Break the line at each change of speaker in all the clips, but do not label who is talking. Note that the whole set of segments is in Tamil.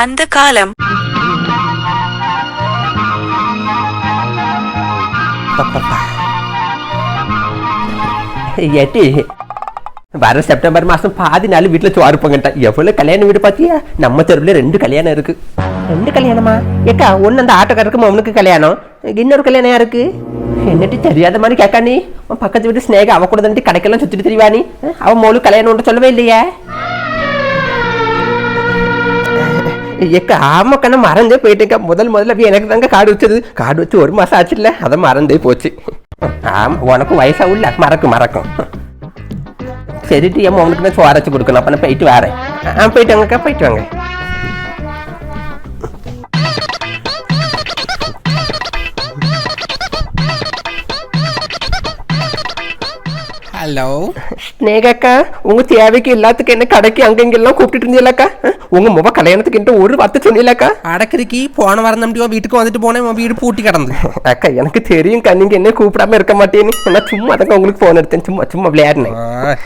அந்த காலம்.
ஏட்டி வர செப்டம்பர் மாசம் பாதி நாள் வீட்டுல சோறு பொங்கட்டா எவ்வளவு கல்யாண வீடு பாத்தியா? நம்ம தெருவுல ரெண்டு கல்யாணம் இருக்கு. ரெண்டு கல்யாணமா? ஏக்கா ஒன்னு அந்த ஆட்டோக்காரருக்கு மவனுக்கு கல்யாணம். இன்னொரு கல்யாணம் யாருக்கு? என்னட்டு தெரியாத மாதிரி கேட்கா நீ? உன் பக்கத்து வீட்டு ஸ்னேக அவ கூட தான் கடைக்கெல்லாம் சுத்திட்டு திரிவா நீ? அவன் மோளு கல்யாணம் ஒன்று சொல்லவே இல்லையா? எக்க ஆமா கண்ணா மறந்தே போயிட்டேக்கா முதல் முதல்ல போய் எனக்கு தாங்க காடு வச்சது. காடு வச்சு ஒரு மாசம் ஆச்சுல்ல அதை மறந்தே போச்சு. ஆமா உனக்கும் வயசா உள்ள மறக்கும் மறக்கும். சரிட்டு ஏமா உனக்கு நான் சோறு கொடுக்கணும். அப்போ நான் போயிட்டு வரேன். ஆ போயிட்டு வாங்கக்கா போயிட்டு வாங்க.
ஹலோ
ஸ்னேகாக்கா உங்க தேவைக்கு எல்லாத்துக்கும் என்ன கடைக்கு அங்கங்கெல்லாம் கூப்பிட்டு இருந்தீங்களாக்கா உங்க முக கல்யாணத்துக்கு என்கிட்ட ஒரு வார்த்தை சொன்னீங்களாக்கா
அடக்கிறக்கி போன வாரம் உன் வீட்டுக்கு வந்துட்டு போனேன் உன் வீடு பூட்டி கிடந்து
அக்கா எனக்கு தெரியும்க்கா நீங்க என்ன கூப்பிடாம இருக்க மாட்டேன்னு நான் சும்மா அதங்க உங்களுக்கு போன் எடுத்தேன் சும்மா சும்மா விளையாடினேன்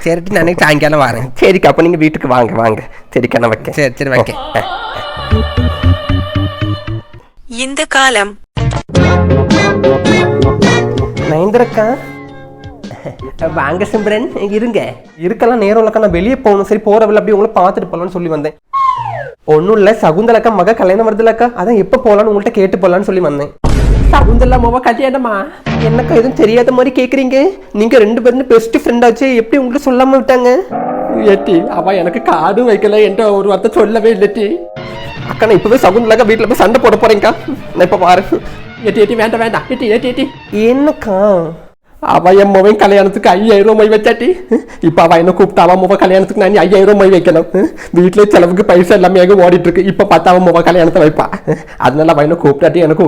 சரிட்டு நானே சாயங்காலம் வரேன்
சரிக்கா அப்ப நீங்க வீட்டுக்கு வாங்க வாங்க சரிக்கா நான் வைக்கேன்
சரி சரி வைக்க
இந்த காலம்
நயந்திரக்கா வாங்க சிம்ரன் இருங்க. இருக்கலாம் நேரம் இல்லக்கா நான் வெளியே போகணும். சரி போற அப்படி உங்களை பார்த்துட்டு போகலான்னு சொல்லி வந்தேன். ஒன்றும் இல்லை சகுந்தலக்கா மக கல்யாணம் வருதுலக்கா. அதான் எப்போ போகலான்னு உங்கள்கிட்ட கேட்டு போகலான்னு சொல்லி வந்தேன். சகுந்தலா மாவா கல்யாணமா? என்னக்கா எதுவும் தெரியாத மாதிரி கேட்குறீங்க நீங்கள் ரெண்டு பேரும் பெஸ்ட் ஃப்ரெண்ட் ஆச்சு. எப்படி உங்களுக்கு சொல்லாம விட்டாங்க? ஏட்டி அவ எனக்கு காடும் வைக்கல. என்ற ஒரு வார்த்தை சொல்லவே இல்லட்டி அக்கா நான் இப்போவே சகுந்தலாக்கா வீட்டில் போய் சண்டை போட போறேன்க்கா. நான் இப்போ பாரு. ஏட்டி ஏட்டி வேண்டாம் வேண்டாம். ஏட்டி ஏட்டி ஏட்டி. என்னக்கா? அவ என் மொபைல் கல்யாணத்துக்கு ஐயாயிரம் ரூபாய் வச்சாட்டி இப்போ அவ என்ன கூப்பிட்டா அவன் மொபைல் கல்யாணத்துக்கு நான் ஐயாயிரம் ரூபாய் வைக்கணும் வீட்டிலே செலவுக்கு பைசா எல்லாமே எங்க ஓடிட்டு இருக்கு இப்போ பார்த்தா அவன் மொபைல் கல்யாணத்தை வைப்பா அதனால அவ என்ன கூப்பிட்டாட்டி எனக்கு